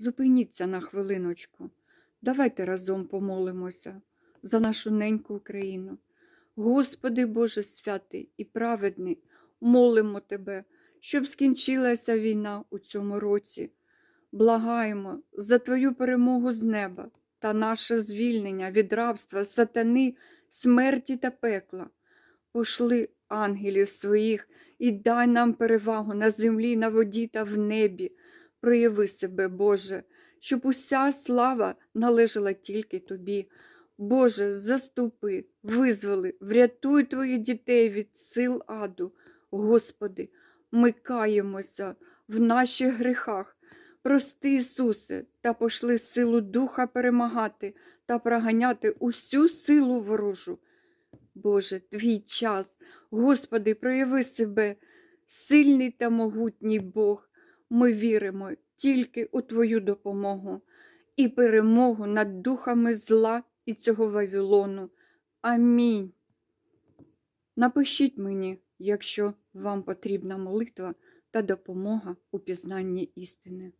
Зупиніться на хвилиночку. Давайте разом помолимося за нашу неньку Україну. Господи Боже святий і праведний, молимо Тебе, щоб скінчилася війна у цьому році. Благаємо за Твою перемогу з неба та наше звільнення від рабства, сатани, смерті та пекла. Пошли ангелів своїх і дай нам перевагу на землі, на воді та в небі. Прояви себе, Боже, щоб уся слава належала тільки Тобі. Боже, заступи, визволи, врятуй твоїх дітей від сил аду. Господи, ми каємося в наших гріхах. Прости, Ісусе, та пошли силу Духа перемагати та проганяти усю силу ворожу. Боже, твій час, Господи, прояви себе, сильний та могутній Бог. Ми віримо тільки у Твою допомогу і перемогу над духами зла і цього Вавилону. Амінь. Напишіть мені, якщо вам потрібна молитва та допомога у пізнанні істини.